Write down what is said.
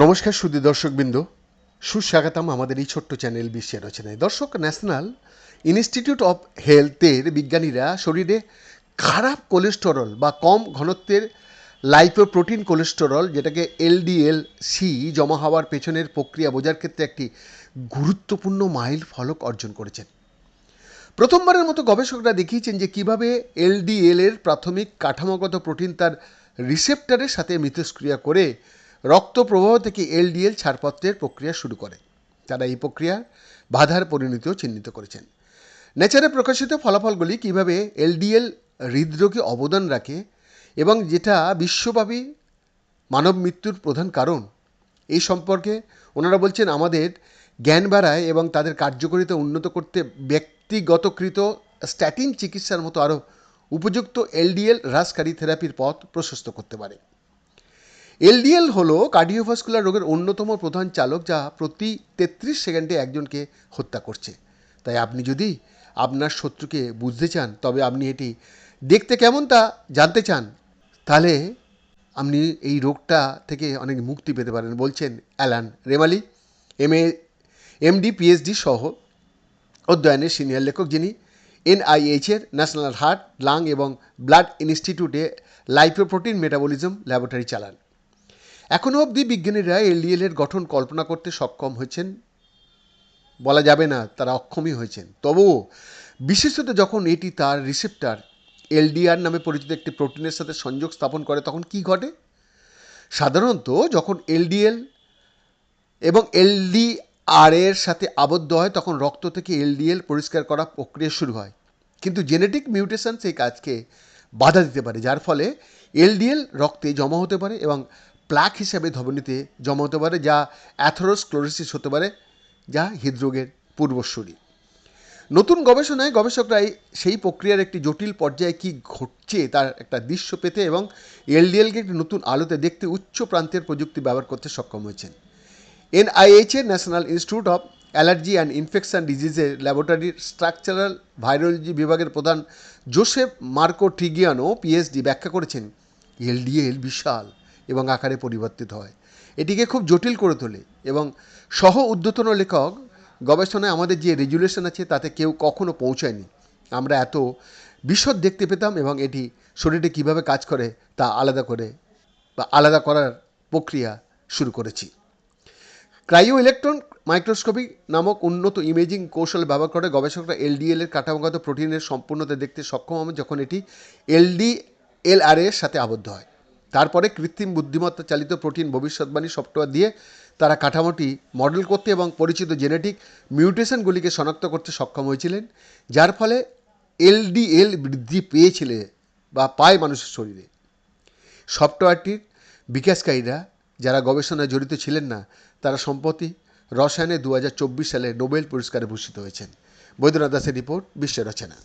নমস্কার সুদী দর্শকবৃন্দ। সুস্বাগতম আমাদের এই ছোট্ট চ্যানেল বিশ্বের রচনায়। দর্শক, ন্যাশনাল ইনস্টিটিউট অফ হেলথের বিজ্ঞানীরা শরীরে খারাপ কোলেস্টেরল বা কম ঘনত্বের লাইপোপ্রোটিন কোলেস্টেরল, যেটাকে এলডিএল সি, জমা হওয়ার পেছনের প্রক্রিয়া বোঝার ক্ষেত্রে একটি গুরুত্বপূর্ণ মাইল ফলক অর্জন করেছেন। প্রথমবারের মতো গবেষকরা দেখিয়েছেন যে কীভাবে এলডিএল এর প্রাথমিক কাঠামোগত প্রোটিন তার রিসেপ্টারের সাথে মিথস্ক্রিয়া করে রক্ত প্রবাহ থেকে এলডিএল ছাড়পত্রের প্রক্রিয়া শুরু করে। তারা এই প্রক্রিয়ার বাধার পরিণতিও চিহ্নিত করেছেন। নেচারে প্রকাশিত ফলাফলগুলি কীভাবে এলডিএল হৃদরোগে অবদান রাখে এবং যেটা বিশ্বব্যাপী মানব মৃত্যুর প্রধান কারণ, এই সম্পর্কে ওনারা বলছেন, আমাদের জ্ঞান বাড়ায় এবং তাদের কার্যকারিতা উন্নত করতে ব্যক্তিগতকৃত স্ট্যাটিন চিকিৎসার মতো আরও উপযুক্ত এলডিএল হ্রাসকারী থেরাপির পথ প্রশস্ত করতে পারে। এলডিএল হলো কার্ডিওভাস্কুলার রোগের অন্যতম প্রধান চালক যা প্রতি তেত্রিশ সেকেন্ডে একজনকে হত্যা করছে। তাই আপনি যদি আপনার শত্রুকে বুঝতে চান, তবে আপনি এটি দেখতে কেমন তা জানতে চান, তাহলে আপনি এই রোগটা থেকে অনেক মুক্তি পেতে পারেন, বলছেন Alan Remaley, M A, MD, PhD সহ অধ্যয়নের সিনিয়র লেখক যিনি এনআইএইচের ন্যাশনাল হার্ট, লাং এবং ব্লাড ইনস্টিটিউটে লাইপোপ্রোটিন মেটাবলিজম ল্যাবরেটরি চালান। এখনও অবধি বিজ্ঞানীরা এলডিএল এর গঠন কল্পনা করতে সক্ষম হয়েছেন। বলা যাবে না তারা অক্ষমই হয়েছেন। তবুও বিশেষত যখন এটি তার রিসেপ্টার, এলডিআর নামে পরিচিত একটি প্রোটিনের সাথে সংযোগ স্থাপন করে তখন কি ঘটে? সাধারণত যখন এলডিএল এবং এলডিআর এর সাথে আবদ্ধ হয় তখন রক্ত থেকে এলডিএল পরিষ্কার করা প্রক্রিয়া শুরু হয়। কিন্তু জেনেটিক মিউটেশন সেই কাজকে বাধা দিতে পারে, যার ফলে এলডিএল রক্তে জমা হতে পারে এবং প্লাক হিসাবে ধমনীতে জমা হতে পারে, যা অ্যাথেরোস্ক্লোরোসিস হতে পারে, যা হৃদরোগের পূর্বসূরি। নতুন গবেষণায় গবেষকরা সেই প্রক্রিয়ার একটি জটিল পর্যায়ে কি ঘটছে তার একটা দৃশ্য পেতে এবং এলডিএলকে একটি নতুন আলোতে দেখতে উচ্চ প্রান্তের প্রযুক্তি ব্যবহার করতে সক্ষম হয়েছেন। এনআইএইচ এর national institute of allergy and infection ডিজিজের ল্যাবরেটরির স্ট্রাকচারাল ভাইরোলজি বিভাগের প্রধান জোসেফ মার্কো ট্রিগিয়ানো পিএইচডি ব্যাখ্যা করেছেন। এলডিএল বিশাল। এবং আকারে পরিবর্তিত হয়। এটিকে খুব জটিল করে তোলে এবং সহ উদ্যতন লেখক গবেষণায় আমাদের যে রেজুলেশন আছে তাতে কেউ কখনো পৌঁছায়নি। আমরা এত বিশদ দেখতে পেতাম এবং এটি শরীরে কীভাবে কাজ করে তা আলাদা করে বা আলাদা করার প্রক্রিয়া শুরু করেছি। ক্রাইও ইলেকট্রন মাইক্রোস্কোপি নামক উন্নত ইমেজিং কৌশল ব্যবহার করে গবেষকরা এলডিএল এর কাঠামোগত প্রোটিনের সম্পূর্ণতা দেখতে সক্ষম হবে যখন এটি এলডি এর সাথে আবদ্ধ হয়। তারপরে কৃত্রিম বুদ্ধিমত্তা চালিত প্রোটিন ভবিষ্যৎবাণী সফটওয়্যার দিয়ে তারা কাঠামোটি মডেল করতে এবং পরিচিত জেনেটিক মিউটেশনগুলিকে শনাক্ত করতে সক্ষম হয়েছিলেন, যার ফলে এলডিএল বৃদ্ধি পেয়েছিলে বা পায় মানুষের শরীরে। সফটওয়্যারটির বিকাশকারীরা যারা গবেষণায় জড়িত ছিলেন না, তারা সম্প্রতি রসায়নে দু হাজার চব্বিশ সালে নোবেল পুরস্কারে ভূষিত হয়েছেন। বৈদ্যনাথ দাসের রিপোর্ট বিশ্ব রচনা।